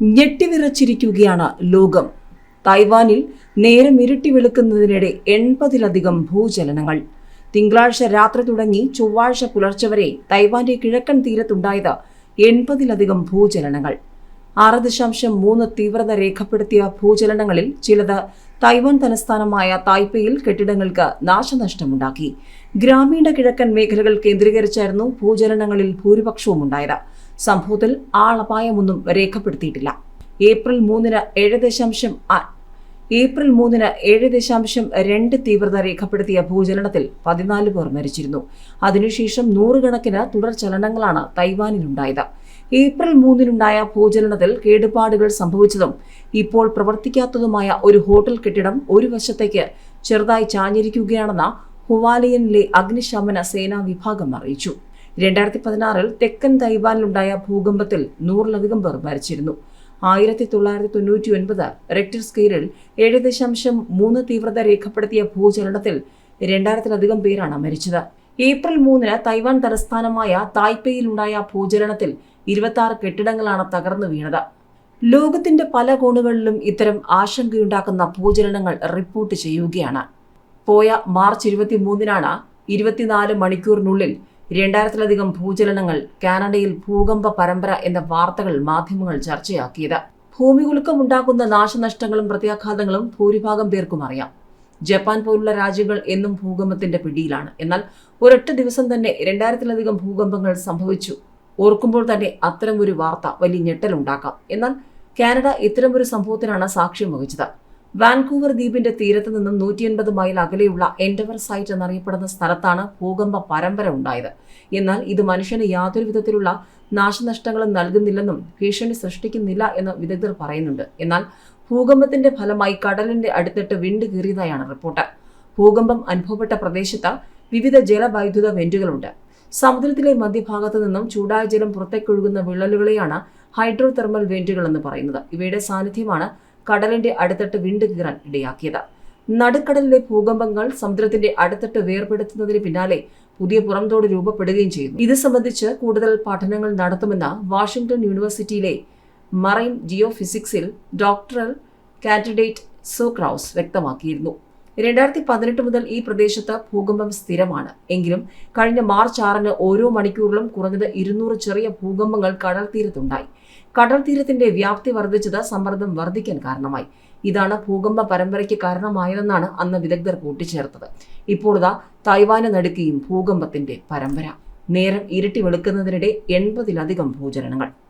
ഞെട്ടിവിറച്ചിരിക്കുകയാണ് ലോകം. തായ്വാനിൽ നേരം ഇരുട്ടി വെളുക്കുന്നതിനിടെ എൺപതിലധികം ഭൂചലനങ്ങൾ. തിങ്കളാഴ്ച രാത്രി തുടങ്ങി ചൊവ്വാഴ്ച പുലർച്ചെ വരെ തൈവാന്റെ കിഴക്കൻ തീരത്തുണ്ടായത് എൺപതിലധികം ഭൂചലനങ്ങൾ. ആറ് ദശാംശം മൂന്ന് തീവ്രത രേഖപ്പെടുത്തിയ ഭൂചലനങ്ങളിൽ ചിലത് തൈവാൻ തലസ്ഥാനമായ തായ്പയിൽ കെട്ടിടങ്ങൾക്ക് നാശനഷ്ടമുണ്ടാക്കി. ഗ്രാമീണ കിഴക്കൻ മേഖലകൾ കേന്ദ്രീകരിച്ചായിരുന്നു ഭൂചലനങ്ങളിൽ ഭൂരിപക്ഷവും ഉണ്ടായത് സംഭവത്തിൽ ആളപായമൊന്നും രേഖപ്പെടുത്തിയിട്ടില്ല. ഏപ്രിൽ മൂന്നിന് ഏഴ് ദശാംശം ഏപ്രിൽ മൂന്നിന് ഏഴ് ദശാംശം രണ്ട് തീവ്രത രേഖപ്പെടുത്തിയ ഭൂചലനത്തിൽ പതിനാല് പേർ മരിച്ചിരുന്നു. അതിനുശേഷം നൂറുകണക്കിന് തുടർ ചലനങ്ങളാണ് തൈവാനിലുണ്ടായത്. ഏപ്രിൽ മൂന്നിനുണ്ടായ ഭൂചലനത്തിൽ കേടുപാടുകൾ സംഭവിച്ചതും ഇപ്പോൾ പ്രവർത്തിക്കാത്തതുമായ ഒരു ഹോട്ടൽ കെട്ടിടം ഒരു വശത്തേക്ക് ചെറുതായി ചാഞ്ഞിരിക്കുകയാണെന്ന് ഹുവാലിയനിലെ അഗ്നിശമന സേനാ വിഭാഗം അറിയിച്ചു. രണ്ടായിരത്തി പതിനാറിൽ തെക്കൻ തൈവാനിലുണ്ടായ ഭൂകമ്പത്തിൽ നൂറിലധികം പേർ മരിച്ചിരുന്നു. ആയിരത്തി തൊള്ളായിരത്തി തൊണ്ണൂറ്റി ഒൻപത് റെക്ടർ സ്കെയിലിൽ ഏഴ് ദശാംശം മൂന്ന് തീവ്രത രേഖപ്പെടുത്തിയ ഭൂചലനത്തിൽ രണ്ടായിരത്തിലധികം പേരാണ് മരിച്ചത്. ഏപ്രിൽ മൂന്നിന് തൈവാൻ തലസ്ഥാനമായ തായ്പേയിലുണ്ടായ ഭൂചലനത്തിൽ ഇരുപത്തി കെട്ടിടങ്ങളാണ് തകർന്നു വീണത്. ലോകത്തിന്റെ പല കോണുകളിലും ഇത്തരം ആശങ്കയുണ്ടാക്കുന്ന ഭൂചലനങ്ങൾ റിപ്പോർട്ട് ചെയ്യുകയാണ്. പോയ മാർച്ച് ഇരുപത്തിമൂന്നിനാണ് ഇരുപത്തിനാല് മണിക്കൂറിനുള്ളിൽ രണ്ടായിരത്തിലധികം ഭൂചലനങ്ങൾ കാനഡയിൽ ഭൂകമ്പ പരമ്പര എന്ന വാർത്തകൾ മാധ്യമങ്ങൾ ചർച്ചയാക്കിയത്. ഭൂമികുലുക്കം ഉണ്ടാക്കുന്ന നാശനഷ്ടങ്ങളും പ്രത്യാഘാതങ്ങളും ഭൂരിഭാഗം പേർക്കും അറിയാം. ജപ്പാൻ പോലുള്ള രാജ്യങ്ങൾ എന്നും ഭൂകമ്പത്തിന്റെ പിടിയിലാണ്. എന്നാൽ ഒരൊറ്റ ദിവസം തന്നെ രണ്ടായിരത്തിലധികം ഭൂകമ്പങ്ങൾ സംഭവിച്ചു. ഓർക്കുമ്പോൾ തന്നെ അത്തരമൊരു വാർത്ത വലിയ ഞെട്ടലുണ്ടാക്കാം. എന്നാൽ കാനഡ ഇത്തരമൊരു സംഭവത്തിനാണ് സാക്ഷ്യം വഹിച്ചത്. വാൻകൂവർ ദ്വീപിന്റെ തീരത്ത് നിന്നും നൂറ്റി എൺപത് മൈൽ അകലെയുള്ള എൻഡവർ സൈറ്റ് എന്നറിയപ്പെടുന്ന സ്ഥലത്താണ് ഭൂകമ്പ പരമ്പര ഉണ്ടായത്. എന്നാൽ ഇത് മനുഷ്യന് യാതൊരു വിധത്തിലുള്ള നാശനഷ്ടങ്ങളും നൽകുന്നില്ലെന്നും ഭീഷണി സൃഷ്ടിക്കുന്നില്ല എന്ന് വിദഗ്ധർ പറയുന്നുണ്ട്. എന്നാൽ ഭൂകമ്പത്തിന്റെ ഫലമായി കടലിന്റെ അടുത്തിട്ട് വിണ്ട് കീറിയതായാണ് റിപ്പോർട്ട്. ഭൂകമ്പം അനുഭവപ്പെട്ട പ്രദേശത്ത് വിവിധ ജലവൈദ്യുത വെന്റുകളുണ്ട്. സമുദ്രത്തിലെ മധ്യഭാഗത്ത് നിന്നും ചൂടായ ജലം പുറത്തേക്കൊഴുകുന്ന വിള്ളലുകളെയാണ് ഹൈഡ്രോ തെർമൽ വെന്റുകൾ എന്ന് പറയുന്നത്. ഇവയുടെ സാന്നിധ്യമാണ് കടലിന്റെ അടുത്തിട്ട് വിണ്ടു കീറാൻ ഇടയാക്കിയത്. നടുക്കടലിലെ ഭൂകമ്പങ്ങൾ സമുദ്രത്തിന്റെ അടുത്തിട്ട് വേർപെടുത്തുന്നതിന് പിന്നാലെ പുതിയ പുറംതോട് രൂപപ്പെടുകയും ചെയ്യുന്നു. ഇത് സംബന്ധിച്ച് കൂടുതൽ പഠനങ്ങൾ നടത്തുമെന്ന് വാഷിംഗ്ടൺ യൂണിവേഴ്സിറ്റിയിലെ മറൈൻ ജിയോഫിസിക്സിൽ ഡോക്ടറൽ കാൻഡിഡേറ്റ് സോക്രൌസ് വ്യക്തമാക്കിയിരുന്നു. രണ്ടായിരത്തി പതിനെട്ട് മുതൽ ഈ പ്രദേശത്ത് ഭൂകമ്പം സ്ഥിരമാണ്. എങ്കിലും കഴിഞ്ഞ മാർച്ച് ആറിന് ഓരോ മണിക്കൂറിലും കുറഞ്ഞത് ഇരുന്നൂറ് ചെറിയ ഭൂകമ്പങ്ങൾ കടൽ തീരത്തുണ്ടായി കടൽ തീരത്തിന്റെ വ്യാപ്തി വർദ്ധിച്ചത് സമ്മർദ്ദം വർദ്ധിക്കാൻ കാരണമായി. ഇതാണ് ഭൂകമ്പ പരമ്പരയ്ക്ക് കാരണമായതെന്നാണ് അന്ന് വിദഗ്ധർ കൂട്ടിച്ചേർത്തത്. ഇപ്പോൾ ഇതാ തൈവാന് നടുക്കിയും ഭൂകമ്പത്തിന്റെ പരമ്പര. നേരം ഇരട്ടി വെളുക്കുന്നതിനിടെ എൺപതിലധികം ഭൂചലനങ്ങൾ